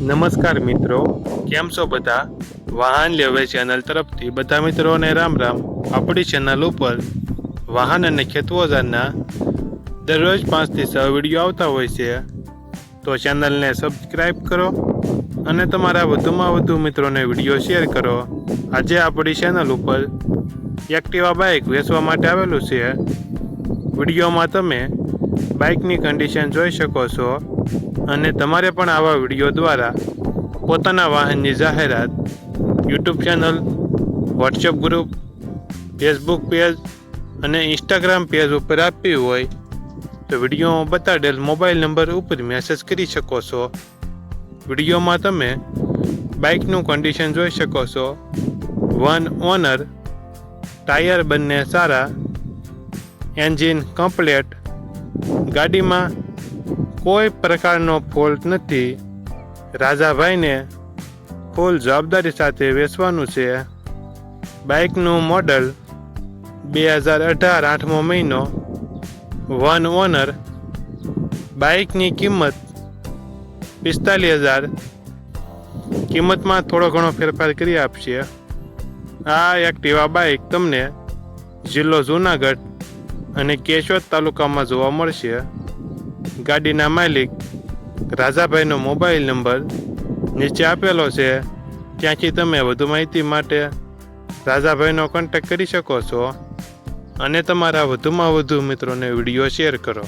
નમસ્કાર મિત્રો, કેમ છો બધા? વાહન લેવે ચેનલ તરફથી બધા મિત્રોને રામ રામ. આપણી ચેનલ ઉપર વાહન અને ખેતવોજાના દરરોજ પાંચથી છ વીડિયો આવતા હોય છે. તો ચેનલને સબસ્ક્રાઈબ કરો અને તમારા વધુમાં વધુ મિત્રોને વીડિયો શેર કરો. આજે આપણી ચેનલ ઉપર એક્ટિવા બાઇક વેચવા માટે આવેલું છે. વિડીયોમાં તમે બાઇકની કન્ડિશન જોઈ શકો છો અને તમારે પણ આવા વીડિયો દ્વારા પોતાના વાહનની જાહેરાત YouTube channel WhatsApp group Facebook page અને ઇન્સ્ટાગ્રામ પેજ ઉપર આપવી હોય તો વિડીયોમાં બતાડેલ મોબાઈલ નંબર ઉપર મેસેજ કરી શકો છો. વિડીયોમાં તમે બાઇકનું કન્ડિશન જોઈ શકો છો. વન ઓનર ટાયર બંને સારા એન્જિન કમ્પ્લેટ ગાડીમાં કોઈ પ્રકારનો ફોલ્ટ નથી. રાજાભાઈને ફૂલ જવાબદારી સાથે વેચવાનું છે. બાઇકનું મોડલ બે હજાર અઢાર આઠમો મહિનો. વન ઓનર બાઇકની કિંમત પિસ્તાલીસ હજાર. કિંમતમાં થોડો ઘણો ફેરફાર કરી આપશે આ એક્ટિવા બાઇક તમને જિલ્લો જુનાગઢ અને કેશોદ તાલુકામાં જોવા મળશે. ગાડીના માલિક રાજાભાઈનો મોબાઈલ નંબર નીચે આપેલો છે. ત્યાંથી તમે વધુ માહિતી માટે રાજાભાઈનો કોન્ટેક્ટ કરી શકો છો. અને તમારા વધુમાં વધુ મિત્રોને વીડિયો શેર કરો.